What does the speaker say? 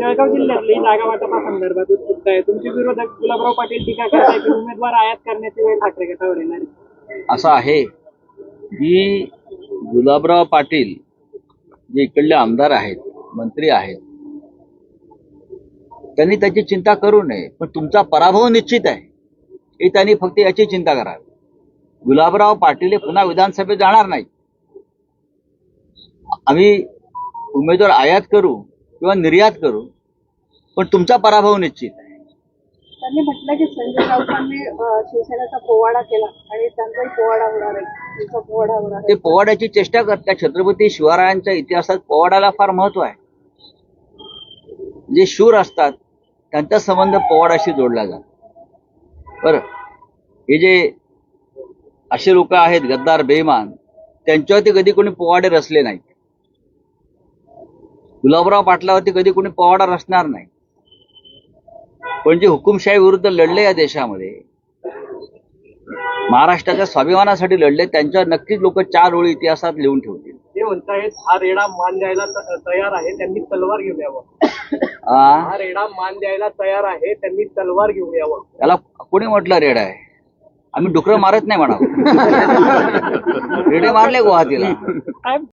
जळगाव जिल्ह्यातली जागा वाटपा संदर्भात उत्सुकता आहे. तुमचे विरोधक गुलाबराव पाटील टीका करताय की उमेदवार आयात करण्याची वेळ ठाकरे गटावर येणार आहे. असं आहे की गुलाबराव पाटील जे इकडले आमदार आहेत मंत्री आहेत त्यांनी त्याची चिंता करू नये पण तुमचा पराभव निश्चित आहे. हे त्यांनी फक्त याची चिंता करावी. गुलाबराव पाटील हे पुन्हा विधानसभेत जाणार नाही आम्ही उमेदवार आयात करू किंवा निर्यात करू पण तुमचा पराभव निश्चित आहे. त्यांनी म्हटलं की संजय राऊतांनी शिवसेनेचा पोवाडा केला आणि त्यांचाही पोवाडा होणार आहे. पोवाडा होणार ते आहे पोवाड्याची चेष्टा करतात. छत्रपती शिवरायांच्या इतिहासात पोवाड्याला फार महत्त्व आहे. जे शूर असतात त्यांचा संबंध पोवाडाशी जोडला जातो. बरं. हे जे असे लोक आहेत गद्दार बेईमान त्यांच्यावरती कधी कोणी पोवाडे रचले नाहीत. गुलाबराव पाटलावरती कधी कोणी पोवाडा रचणार नाही. पण जे हुकुमशाही विरुद्ध लढले या देशामध्ये. महाराष्ट्राच्या स्वाभिमानासाठी लढले त्यांच्यावर नक्कीच लोक चार ओळी इतिहासात लिहून ठेवतील. ते म्हणतायत हा रेडा मान द्यायला तयार आहे त्यांनी तलवार घेऊन यावं? हा रेडा मान द्यायला तयार आहे त्यांनी तलवार घेऊन यावं. त्याला कोणी म्हटलं रेड आहे? आम्ही डुकरं मारत नाही म्हणा रेडे मारले गुवाहाटीला.